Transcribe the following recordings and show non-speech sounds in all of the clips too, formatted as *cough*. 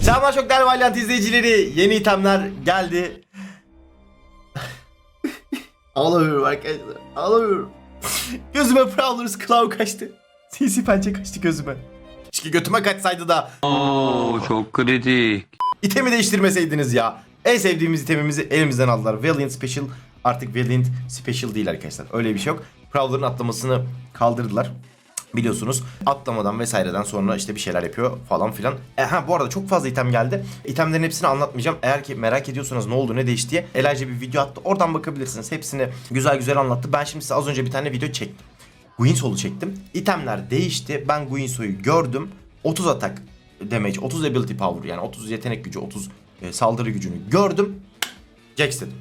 Selamlar çok değerli Valiant izleyicileri. Yeni itemler geldi. *laughs* Ağlamıyorum arkadaşlar. Ağlamıyorum. gözüme Prowler's Claw kaçtı. CC pençe kaçtı gözüme. Keşke götüme kaçsaydı da Oo çok kritik. itemi değiştirmeseydiniz ya. En sevdiğimiz itemimizi elimizden aldılar. Valiant Special artık Valiant Special değil arkadaşlar. Öyle bir şey yok. Prowler'ın atlamasını kaldırdılar. Biliyorsunuz atlamadan vesaireden sonra işte bir şeyler yapıyor falan filan. E, ha bu arada çok fazla item geldi. İtemlerin hepsini anlatmayacağım. Eğer ki merak ediyorsanız ne oldu ne değişti diye Elijah bir video attı. Oradan bakabilirsiniz. Hepsini güzel güzel anlattı. Ben şimdi size az önce bir tane video çektim. Guinsol'u çektim. İtemler değişti. Ben Guinsol'u gördüm. 30 atak damage, 30 ability power yani 30 yetenek gücü, 30 e, saldırı gücünü gördüm. Jax dedim.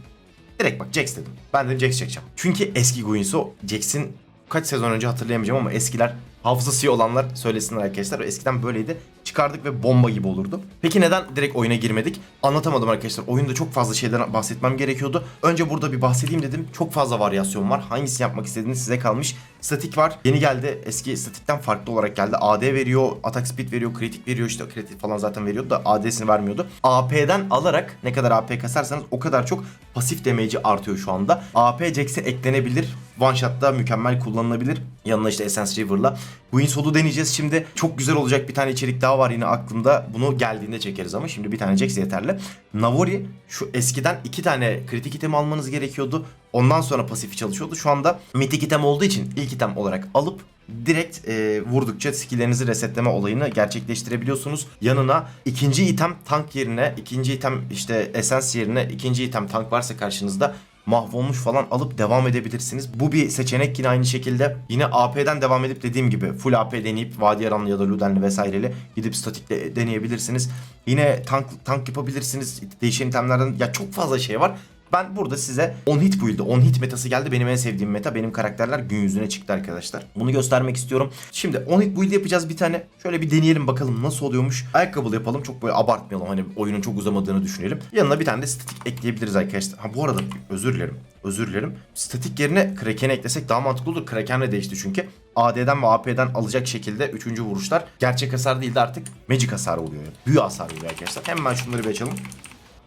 Direkt bak Jax dedim. Ben dedim Jax çekeceğim. Çünkü eski Guinsoo Jax'in kaç sezon önce hatırlayamayacağım ama eskiler hafızası iyi olanlar söylesinler arkadaşlar. Eskiden böyleydi. Çıkardık ve bomba gibi olurdu. Peki neden direkt oyuna girmedik? Anlatamadım arkadaşlar. Oyunda çok fazla şeyden bahsetmem gerekiyordu. Önce burada bir bahsedeyim dedim. Çok fazla varyasyon var. Hangisini yapmak istediğiniz size kalmış. Statik var. Yeni geldi. Eski statikten farklı olarak geldi. AD veriyor, attack speed veriyor, kritik veriyor. işte kritik falan zaten veriyordu da AD'sini vermiyordu. AP'den alarak ne kadar AP kasarsanız o kadar çok pasif damage'i artıyor şu anda. AP Jax'e eklenebilir. One shot'ta mükemmel kullanılabilir. Yanına işte Essence River'la. Bu Sol'u deneyeceğiz şimdi. Çok güzel olacak bir tane içerik daha var yine aklımda. Bunu geldiğinde çekeriz ama şimdi bir tane Jax yeterli. Navori şu eskiden iki tane kritik item almanız gerekiyordu. Ondan sonra pasifi çalışıyordu. Şu anda mitik item olduğu için ilk item olarak alıp direkt e, vurdukça skilllerinizi resetleme olayını gerçekleştirebiliyorsunuz. Yanına ikinci item tank yerine, ikinci item işte essence yerine ikinci item tank varsa karşınızda mahvolmuş falan alıp devam edebilirsiniz. Bu bir seçenek yine aynı şekilde. Yine AP'den devam edip dediğim gibi full AP deneyip Vadi Yaranlı ya da Luden'li vesaireli gidip statikle deneyebilirsiniz. Yine tank tank yapabilirsiniz. Değişen itemlerden ya çok fazla şey var. Ben burada size 10 hit build'i, 10 hit metası geldi. Benim en sevdiğim meta. Benim karakterler gün yüzüne çıktı arkadaşlar. Bunu göstermek istiyorum. Şimdi 10 hit build yapacağız bir tane. Şöyle bir deneyelim bakalım nasıl oluyormuş. Ayakkabılı yapalım. Çok böyle abartmayalım. Hani oyunun çok uzamadığını düşünelim. Yanına bir tane de statik ekleyebiliriz arkadaşlar. Ha bu arada özür dilerim. Özür dilerim. Statik yerine Kraken'i eklesek daha mantıklı olur. Kraken'le değişti çünkü. AD'den ve AP'den alacak şekilde 3. vuruşlar gerçek hasar değil de artık magic hasar oluyor. Büyü hasar oluyor arkadaşlar. Hemen şunları bir açalım.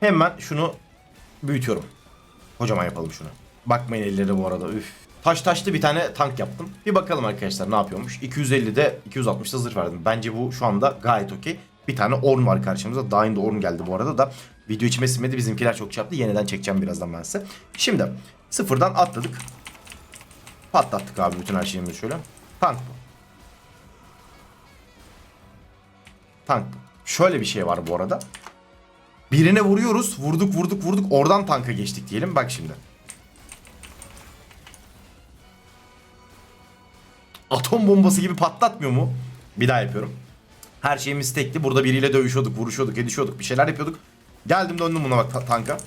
Hemen şunu büyütüyorum. Kocaman yapalım şunu. Bakmayın elleri bu arada. Üf. Taş taşlı bir tane tank yaptım. Bir bakalım arkadaşlar ne yapıyormuş. 250'de 260'da zırh verdim. Bence bu şu anda gayet okey. Bir tane Orn var karşımızda. Daha yeni Orn geldi bu arada da. Video içime sinmedi. Bizimkiler çok çarptı. Yeniden çekeceğim birazdan ben size. Şimdi sıfırdan atladık. Patlattık abi bütün her şeyimizi şöyle. Tank bu. Tank bu. Şöyle bir şey var bu arada. Birine vuruyoruz. Vurduk vurduk vurduk. Oradan tanka geçtik diyelim. Bak şimdi. Atom bombası gibi patlatmıyor mu? Bir daha yapıyorum. Her şeyimiz tekti. Burada biriyle dövüşüyorduk, vuruşuyorduk, edişiyorduk, bir şeyler yapıyorduk. Geldim döndüm buna bak ta- tanka.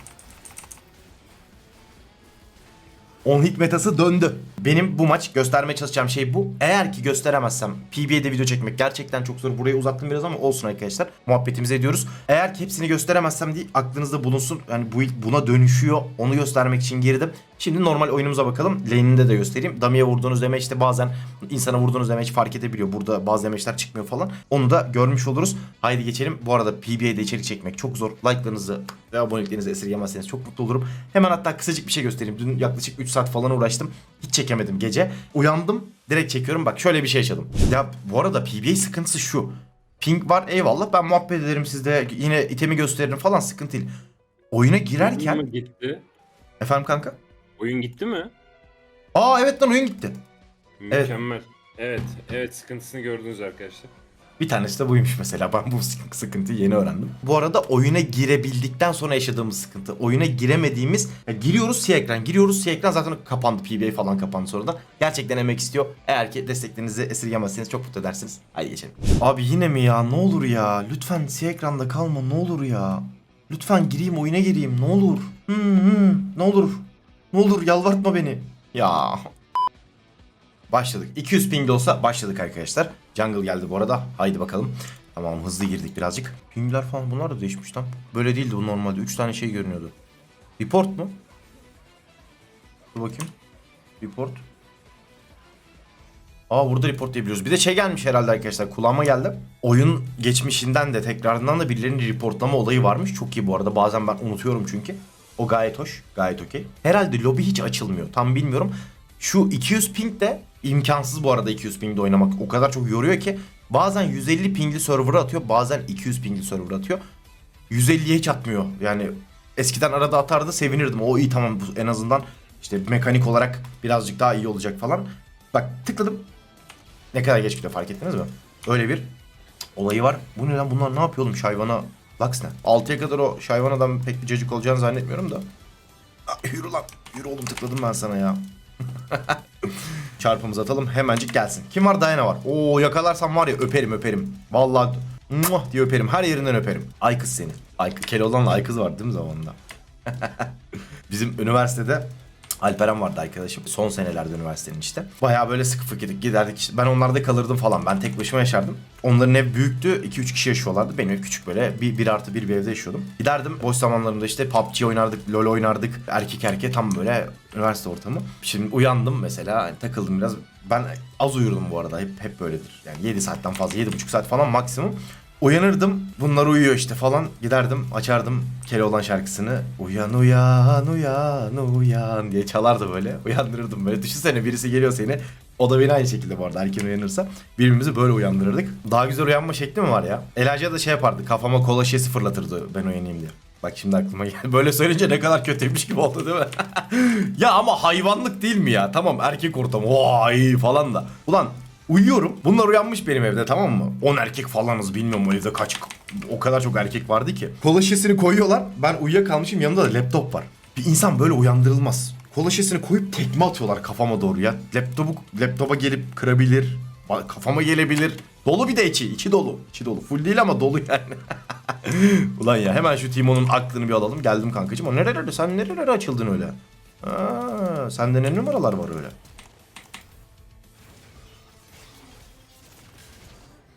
10 hit metası döndü. Benim bu maç göstermeye çalışacağım şey bu. Eğer ki gösteremezsem PB'de video çekmek gerçekten çok zor. Burayı uzattım biraz ama olsun arkadaşlar. Muhabbetimizi ediyoruz. Eğer ki hepsini gösteremezsem diye aklınızda bulunsun. Yani bu buna dönüşüyor. Onu göstermek için girdim. Şimdi normal oyunumuza bakalım. Lane'inde de göstereyim. Dummy'e vurduğunuz damage işte bazen insana vurduğunuz damage fark edebiliyor. Burada bazı damage'ler çıkmıyor falan. Onu da görmüş oluruz. Haydi geçelim. Bu arada PB'de içerik çekmek çok zor. Like'larınızı ve aboneliklerinizi esirgemezseniz çok mutlu olurum. Hemen hatta kısacık bir şey göstereyim. Dün yaklaşık 3 saat falan uğraştım. Hiç çekemedim gece. Uyandım. Direkt çekiyorum. Bak şöyle bir şey yaşadım. Ya bu arada PBA sıkıntısı şu. Ping var eyvallah. Ben muhabbet ederim sizde. Yine itemi gösteririm falan sıkıntı değil. Oyuna Oyun girerken... gitti? Efendim kanka? Oyun gitti mi? Aa evet lan oyun gitti. Mükemmel. Evet, evet sıkıntısını gördünüz arkadaşlar. Bir tanesi de buymuş mesela. Ben bu sık- sıkıntıyı yeni öğrendim. Bu arada oyuna girebildikten sonra yaşadığımız sıkıntı. Oyuna giremediğimiz... Ya giriyoruz siyah ekran. Giriyoruz siyah ekran zaten kapandı. PBA falan kapandı sonradan. Gerçekten emek istiyor. Eğer ki desteklerinizi esirgemezseniz çok mutlu edersiniz. Haydi geçelim. Abi yine mi ya? Ne olur ya? Lütfen siyah ekranda kalma. Ne olur ya? Lütfen gireyim oyuna gireyim. Ne olur? Hı hı. Ne olur? Ne olur yalvartma beni. Ya Başladık. 200 ping olsa başladık arkadaşlar. Jungle geldi bu arada. Haydi bakalım. Tamam hızlı girdik birazcık. Pingler falan bunlar da değişmiş lan. Böyle değildi bu normalde. 3 tane şey görünüyordu. Report mu? Dur bakayım. Report. Aa burada report diyebiliyoruz. Bir de şey gelmiş herhalde arkadaşlar. Kulağıma geldi. Oyun geçmişinden de tekrarından da birilerinin reportlama olayı varmış. Çok iyi bu arada. Bazen ben unutuyorum çünkü. O gayet hoş. Gayet okey. Herhalde lobi hiç açılmıyor. Tam bilmiyorum. Şu 200 ping de imkansız bu arada 200 pingde oynamak. O kadar çok yoruyor ki. Bazen 150 pingli server'a atıyor. Bazen 200 pingli server'a atıyor. 150'ye hiç atmıyor. Yani eskiden arada atardı sevinirdim. O iyi tamam bu en azından işte mekanik olarak birazcık daha iyi olacak falan. Bak tıkladım. Ne kadar geç gidiyor fark ettiniz mi? Öyle bir olayı var. Bu ne lan bunlar ne yapıyor oğlum şayvana? Laks ne? 6'ya kadar o şayvanadan pek bir cacık olacağını zannetmiyorum da. Aa, yürü lan. Yürü oğlum tıkladım ben sana ya. *laughs* Çarpımızı atalım hemencik gelsin. Kim var? Diana var. Oo yakalarsam var ya öperim öperim. Vallahi muah diye öperim. Her yerinden öperim. Ay kız seni. Ay. Keloğlan'la ay kız var değil mi zamanında? *laughs* Bizim üniversitede Alperen vardı arkadaşım. Son senelerde üniversitenin işte. Bayağı böyle sıkı fıkıdık giderdik işte. Ben onlarda kalırdım falan. Ben tek başıma yaşardım. Onların ev büyüktü. 2-3 kişi yaşıyorlardı. Benim ev küçük böyle. Bir, bir artı bir bir evde yaşıyordum. Giderdim. Boş zamanlarımda işte PUBG oynardık. LoL oynardık. Erkek erkeğe tam böyle üniversite ortamı. Şimdi uyandım mesela. hani takıldım biraz. Ben az uyurdum bu arada. Hep, hep böyledir. Yani 7 saatten fazla. 7,5 saat falan maksimum. Uyanırdım. Bunlar uyuyor işte falan. Giderdim açardım Keloğlan şarkısını. Uyan uyan uyan uyan diye çalardı böyle. Uyandırırdım böyle. Düşünsene birisi geliyor seni. O da beni aynı şekilde bu arada erken uyanırsa. Birbirimizi böyle uyandırırdık. Daha güzel uyanma şekli mi var ya? Elijah da şey yapardı. Kafama kola şişesi fırlatırdı ben uyanayım diye. Bak şimdi aklıma geldi. *laughs* Böyle söyleyince ne kadar kötüymüş gibi oldu değil mi? *laughs* ya ama hayvanlık değil mi ya? Tamam erkek ortamı. Vay falan da. Ulan Uyuyorum. Bunlar uyanmış benim evde tamam mı? 10 erkek falanız bilmiyorum o evde kaç o kadar çok erkek vardı ki. Kola şişesini koyuyorlar. Ben uyuyakalmışım yanımda da laptop var. Bir insan böyle uyandırılmaz. Kola şişesini koyup tekme atıyorlar kafama doğru ya. Laptopu laptopa gelip kırabilir. Kafama gelebilir. Dolu bir de içi. içi dolu. İçi dolu. Full değil ama dolu yani. *laughs* Ulan ya hemen şu Timo'nun aklını bir alalım. Geldim kankacığım. O nerelerde? Sen nerelere açıldın öyle? Aa, sende ne numaralar var öyle?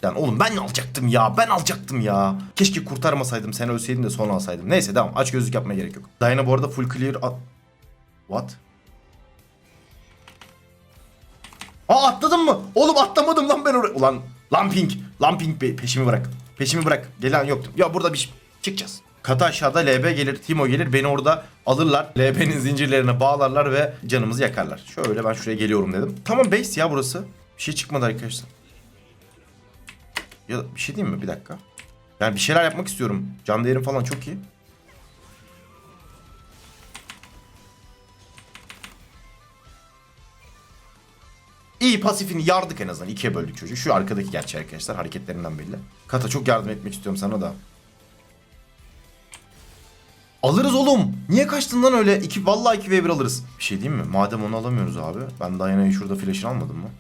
Yani oğlum ben alacaktım ya. Ben alacaktım ya. Keşke kurtarmasaydım. Sen ölseydin de sonra alsaydım. Neyse devam. Aç gözlük yapmaya gerek yok. Diana bu arada full clear... at- What? Aa atladın mı? Oğlum atlamadım lan ben oraya. Ulan Lamping. Lamping be peşimi bırak. Peşimi bırak. Gelen yoktu. Ya burada bir şey. Çıkacağız. Katı aşağıda LB gelir, Timo gelir. Beni orada alırlar. LB'nin zincirlerine bağlarlar ve canımızı yakarlar. Şöyle ben şuraya geliyorum dedim. Tamam base ya burası. Bir şey çıkmadı arkadaşlar. Ya bir şey diyeyim mi? Bir dakika. Yani bir şeyler yapmak istiyorum. Can değerim falan çok iyi. İyi pasifini yardık en azından. İkiye böldük çocuğu. Şu arkadaki gerçi arkadaşlar hareketlerinden belli. Kata çok yardım etmek istiyorum sana da. Alırız oğlum. Niye kaçtın lan öyle? İki, vallahi 2 v 1 alırız. Bir şey diyeyim mi? Madem onu alamıyoruz abi. Ben Diana'yı şurada flash'ını almadım mı?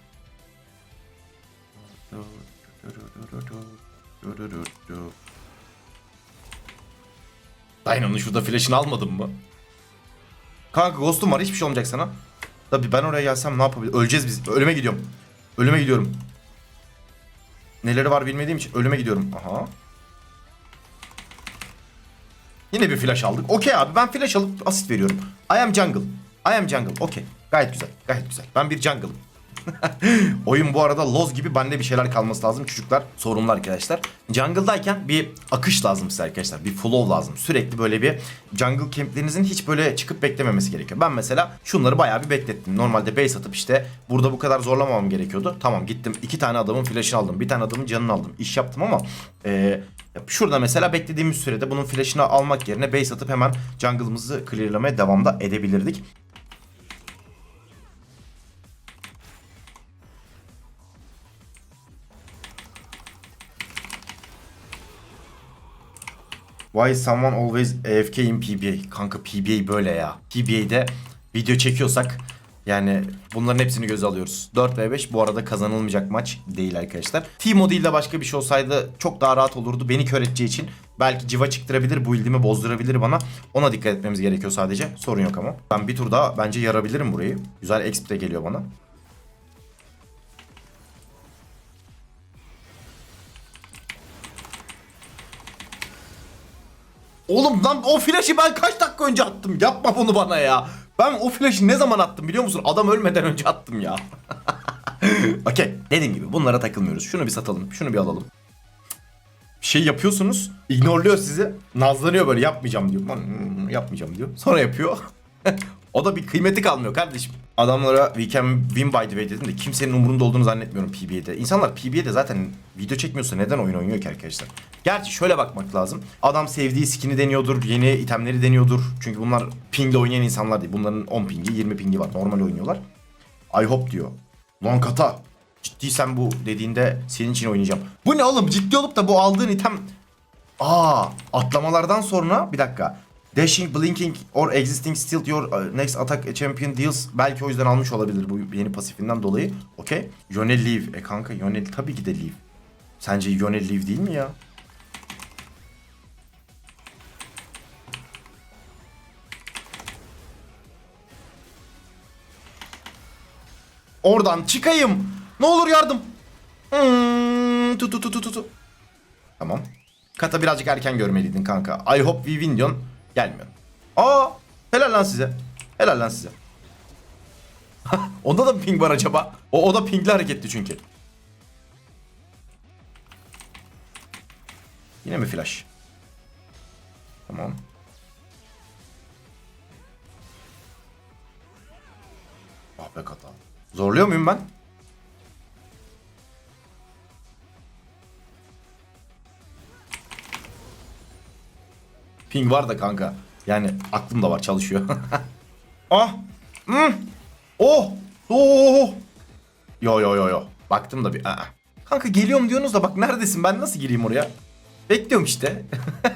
Diana'nın şurada flash'ını almadım mı? Kanka ghost'um var hiçbir şey olmayacak sana. Tabii ben oraya gelsem ne yapabilirim? Öleceğiz biz. Ölüme gidiyorum. Ölüme gidiyorum. Neleri var bilmediğim için ölüme gidiyorum. Aha. Yine bir flash aldık. Okey abi ben flash alıp asist veriyorum. I am jungle. I am jungle. Okey. Gayet güzel. Gayet güzel. Ben bir jungle'ım. *laughs* Oyun bu arada loz gibi bende bir şeyler kalması lazım çocuklar. Sorunlu arkadaşlar. Jungle'dayken bir akış lazım size arkadaşlar. Bir flow lazım. Sürekli böyle bir jungle camp'lerinizin hiç böyle çıkıp beklememesi gerekiyor. Ben mesela şunları bayağı bir beklettim. Normalde base atıp işte burada bu kadar zorlamamam gerekiyordu. Tamam gittim iki tane adamın flash'ını aldım. Bir tane adamın canını aldım. İş yaptım ama eee Şurada mesela beklediğimiz sürede bunun flash'ını almak yerine base atıp hemen jungle'ımızı clearlamaya devamda edebilirdik. Why is someone always AFK in PBA? Kanka PBA böyle ya. PBA'de video çekiyorsak yani bunların hepsini göze alıyoruz. 4 v 5 bu arada kazanılmayacak maç değil arkadaşlar. Timo değil de başka bir şey olsaydı çok daha rahat olurdu. Beni kör edeceği için belki civa çıktırabilir, bu ildimi bozdurabilir bana. Ona dikkat etmemiz gerekiyor sadece. Sorun yok ama. Ben bir tur daha bence yarabilirim burayı. Güzel exp de geliyor bana. Oğlum lan o flash'ı ben kaç dakika önce attım? Yapma bunu bana ya. Ben o flash'ı ne zaman attım biliyor musun? Adam ölmeden önce attım ya. *laughs* Okey. Dediğim gibi bunlara takılmıyoruz. Şunu bir satalım. Şunu bir alalım. Bir şey yapıyorsunuz. ignorluyor sizi. Nazlanıyor böyle yapmayacağım diyor. "Hmm, Yapmayacağım diyor. Sonra yapıyor. *laughs* o da bir kıymeti kalmıyor kardeşim. Adamlara we can win by the way dedim de kimsenin umurunda olduğunu zannetmiyorum PB'de. İnsanlar PB'de zaten video çekmiyorsa neden oyun oynuyor ki arkadaşlar? Gerçi şöyle bakmak lazım. Adam sevdiği skin'i deniyordur, yeni itemleri deniyordur. Çünkü bunlar pingle oynayan insanlar değil. Bunların 10 pingi, 20 pingi var. Normal oynuyorlar. I hope diyor. Lan kata. Ciddiysen bu dediğinde senin için oynayacağım. Bu ne oğlum? Ciddi olup da bu aldığın item... Aa, atlamalardan sonra bir dakika. Dashing, blinking or existing still your uh, next attack champion deals. Belki o yüzden almış olabilir bu yeni pasifinden dolayı. Okey. Yone leave. E kanka Yone tabii ki de leave. Sence Yone leave değil mi ya? Oradan çıkayım. Ne olur yardım. Hmm, tu tu tu tu tu. Tamam. Kata birazcık erken görmeliydin kanka. I hope we win diyorsun. Gelmiyor. Aa, helal lan size. Helal lan size. *laughs* Onda da ping var acaba? O, o da pingli hareketli çünkü. Yine mi flash? Tamam. Ah be kata. Zorluyor muyum ben? Ping var da kanka. Yani aklım da var çalışıyor. *laughs* ah! Hmm! Oh! Oh! Yo yo yo yo. Baktım da bir. Aa. Kanka geliyorum diyorsunuz da bak neredesin ben nasıl gireyim oraya? Bekliyorum işte.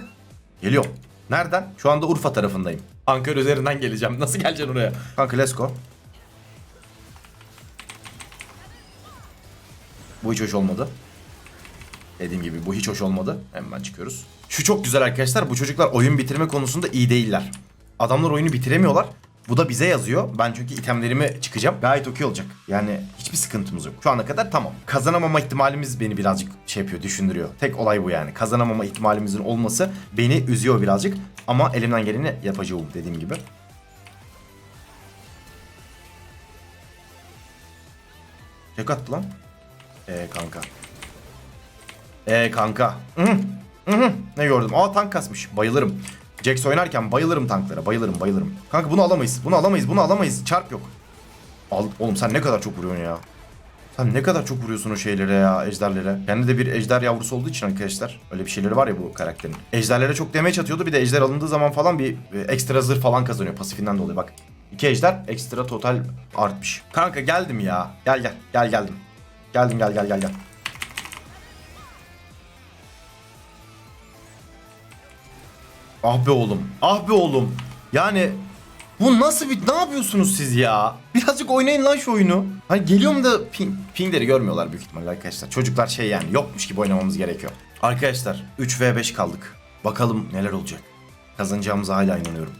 *laughs* Geliyorum. Nereden? Şu anda Urfa tarafındayım. Ankara üzerinden geleceğim. Nasıl geleceksin oraya? Kanka let's go. Bu hiç hoş olmadı. Dediğim gibi bu hiç hoş olmadı. Hemen çıkıyoruz. Şu çok güzel arkadaşlar. Bu çocuklar oyun bitirme konusunda iyi değiller. Adamlar oyunu bitiremiyorlar. Bu da bize yazıyor. Ben çünkü itemlerimi çıkacağım. Gayet okey olacak. Yani hiçbir sıkıntımız yok. Şu ana kadar tamam. Kazanamama ihtimalimiz beni birazcık şey yapıyor, düşündürüyor. Tek olay bu yani. Kazanamama ihtimalimizin olması beni üzüyor birazcık. Ama elimden geleni yapacağım dediğim gibi. Tek attı lan. Eee kanka. Eee kanka. Hı hı. Ne gördüm? Aa tank kasmış. Bayılırım. Jax oynarken bayılırım tanklara. Bayılırım bayılırım. Kanka bunu alamayız. Bunu alamayız. Bunu alamayız. Çarp yok. Al, oğlum sen ne kadar çok vuruyorsun ya. Sen ne kadar çok vuruyorsun o şeylere ya ejderlere. Kendi de bir ejder yavrusu olduğu için arkadaşlar. Öyle bir şeyleri var ya bu karakterin. Ejderlere çok damage atıyordu. Bir de ejder alındığı zaman falan bir e, ekstra zırh falan kazanıyor pasifinden dolayı bak. İki ejder ekstra total artmış. Kanka geldim ya. Gel gel. Gel geldim. Geldim gel gel gel gel. Ah be oğlum. Ah be oğlum. Yani bu nasıl bir ne yapıyorsunuz siz ya? Birazcık oynayın lan şu oyunu. Hani geliyorum da ping, pingleri görmüyorlar büyük ihtimalle arkadaşlar. Çocuklar şey yani yokmuş gibi oynamamız gerekiyor. Arkadaşlar 3 v 5 kaldık. Bakalım neler olacak. Kazanacağımıza hala inanıyorum.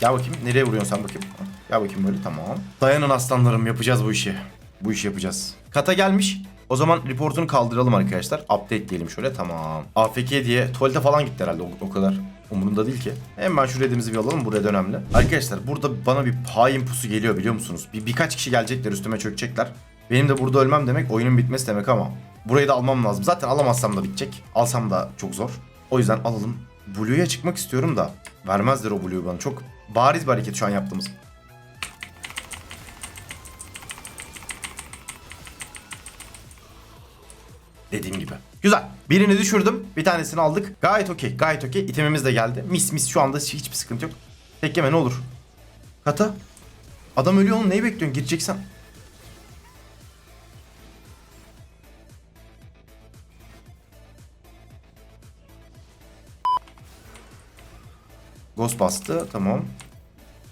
Gel bakayım. Nereye vuruyorsun sen bakayım. Gel bakayım böyle tamam. Dayanın aslanlarım yapacağız bu işi. Bu işi yapacağız. Kata gelmiş. O zaman reportunu kaldıralım arkadaşlar. Update diyelim şöyle tamam. AFK diye tuvalete falan gitti herhalde o, o kadar. Umurunda değil ki. Hemen şu redimizi bir alalım. Bu red önemli. Arkadaşlar burada bana bir hain pusu geliyor biliyor musunuz? Bir, birkaç kişi gelecekler üstüme çökecekler. Benim de burada ölmem demek oyunun bitmesi demek ama. Burayı da almam lazım. Zaten alamazsam da bitecek. Alsam da çok zor. O yüzden alalım. Blue'ya çıkmak istiyorum da. Vermezler o Blue'yu bana. Çok bariz bir hareket şu an yaptığımız. Dediğim gibi. Güzel. Birini düşürdüm. Bir tanesini aldık. Gayet okey. Gayet okey. İtemimiz de geldi. Mis mis şu anda hiçbir sıkıntı yok. Tek yeme ne olur. Kata. Adam ölüyor oğlum. Neyi bekliyorsun? Gireceksen. Ghost bastı. Tamam.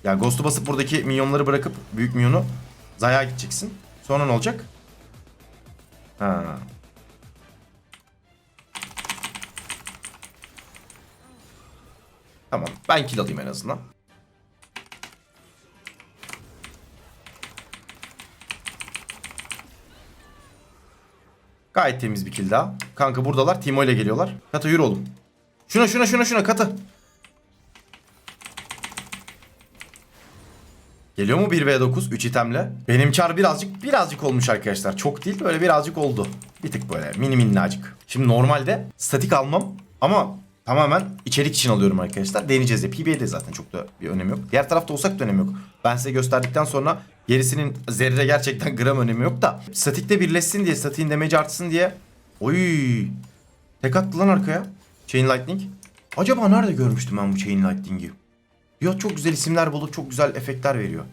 Ya Ghost'u basıp buradaki minyonları bırakıp büyük minyonu Zaya gideceksin. Sonra ne olacak? Ha. Tamam. Ben kill alayım en azından. Gayet temiz bir kill daha. Kanka buradalar. Timo ile geliyorlar. Kata yürü oğlum. Şuna şuna şuna şuna kata. Geliyor mu 1v9 3 itemle? Benim çar birazcık birazcık olmuş arkadaşlar. Çok değil böyle birazcık oldu. Bir tık böyle mini minnacık. Şimdi normalde statik almam ama tamamen içerik için alıyorum arkadaşlar. Deneyeceğiz de. PB'de zaten çok da bir önemi yok. Diğer tarafta olsak da önemi yok. Ben size gösterdikten sonra gerisinin zerre gerçekten gram önemi yok da. Statikte birleşsin diye, statiğin damage artsın diye. Oy. Tek attı lan arkaya. Chain Lightning. Acaba nerede görmüştüm ben bu Chain Lightning'i? Ya çok güzel isimler bulup çok güzel efektler veriyor.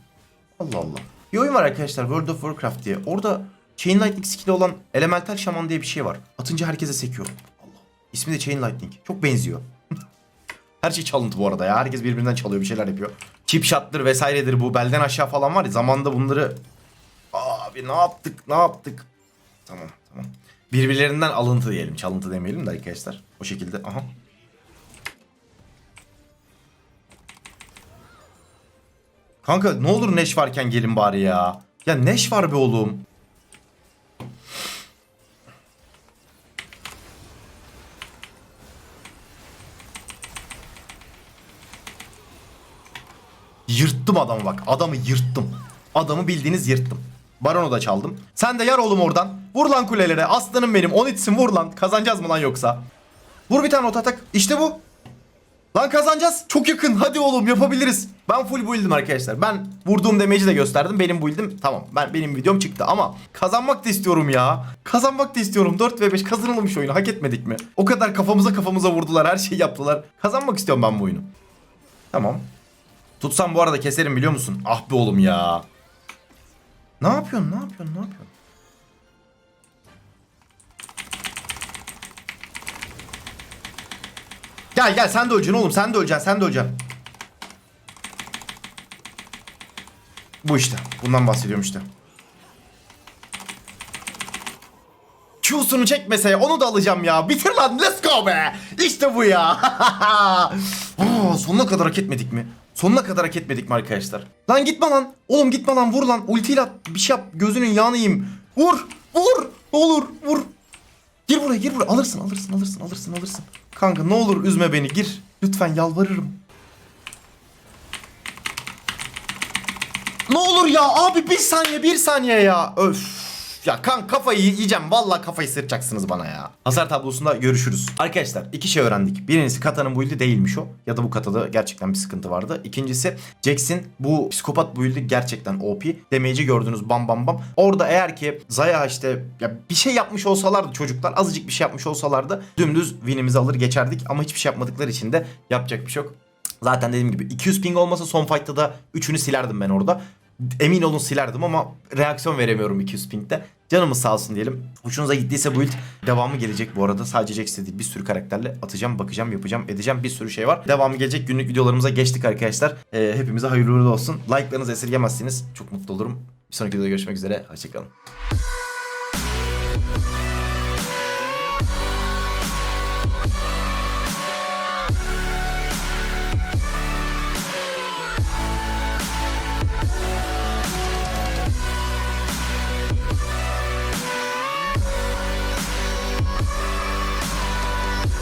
Allah Allah. Bir oyun var arkadaşlar World of Warcraft diye. Orada Chain Lightning skill'i olan Elemental Şaman diye bir şey var. Atınca herkese sekiyor. İsmi de Chain Lightning. Çok benziyor. *laughs* Her şey çalıntı bu arada ya. Herkes birbirinden çalıyor bir şeyler yapıyor. Chip shot'tır vesairedir bu belden aşağı falan var ya. Zamanında bunları... Abi ne yaptık ne yaptık. Tamam tamam. Birbirlerinden alıntı diyelim. Çalıntı demeyelim de arkadaşlar. O şekilde. Aha. Kanka ne olur Neş varken gelin bari ya. Ya Neş var be oğlum. Yırttım adamı bak. Adamı yırttım. Adamı bildiğiniz yırttım. Baron'u da çaldım. Sen de yar oğlum oradan. Vur lan kulelere. Aslanım benim. 10 itsin vur lan. Kazanacağız mı lan yoksa? Vur bir tane otatak. İşte bu. Lan kazanacağız. Çok yakın. Hadi oğlum yapabiliriz. Ben full build'im arkadaşlar. Ben vurduğum damage'i de gösterdim. Benim build'im tamam. Ben benim videom çıktı ama kazanmak da istiyorum ya. Kazanmak da istiyorum. 4 ve 5 kazanalım şu oyunu. Hak etmedik mi? O kadar kafamıza kafamıza vurdular. Her şeyi yaptılar. Kazanmak istiyorum ben bu oyunu. Tamam. Tutsam bu arada keserim biliyor musun? Ah be oğlum ya. Ne yapıyorsun? Ne yapıyorsun? Ne yapıyorsun? Gel gel sen de öleceksin oğlum. Sen de öleceksin. Sen de öleceksin. Bu işte. Bundan bahsediyorum işte. Q'sunu çekmese onu da alacağım ya. Bitir lan let's go be. İşte bu ya. *laughs* Aa, sonuna kadar hak etmedik mi? Sonuna kadar hak etmedik mi arkadaşlar? Lan gitme lan. Oğlum gitme lan vur lan. Ultiyle at. Bir şey yap. Gözünün yağını yiyeyim. Vur. Vur. Ne olur vur. Gir buraya gir buraya. Alırsın alırsın alırsın alırsın alırsın. Kanka ne olur üzme beni gir. Lütfen yalvarırım. Ne olur ya abi bir saniye bir saniye ya. Öf. Ya kan kafayı yiyeceğim. Vallahi kafayı sırtacaksınız bana ya. Hasar tablosunda görüşürüz. Arkadaşlar iki şey öğrendik. Birincisi Kata'nın build'i değilmiş o. Ya da bu Kata'da gerçekten bir sıkıntı vardı. İkincisi Jax'in bu psikopat build'i gerçekten OP. Damage'i gördünüz bam bam bam. Orada eğer ki Zaya işte ya bir şey yapmış olsalardı çocuklar azıcık bir şey yapmış olsalardı dümdüz win'imizi alır geçerdik. Ama hiçbir şey yapmadıkları için de yapacak bir şey yok. Zaten dediğim gibi 200 ping olmasa son fight'ta da 3'ünü silerdim ben orada. Emin olun silerdim ama reaksiyon veremiyorum 200 ping'de. Canımız sağ olsun diyelim. Hoşunuza gittiyse bu build devamı gelecek bu arada. Sadece Jax değil bir sürü karakterle atacağım, bakacağım, yapacağım, edeceğim bir sürü şey var. Devamı gelecek günlük videolarımıza geçtik arkadaşlar. Ee, hepimize hayırlı uğurlu olsun. Like'larınızı esirgemezseniz çok mutlu olurum. Bir sonraki videoda görüşmek üzere. Hoşçakalın.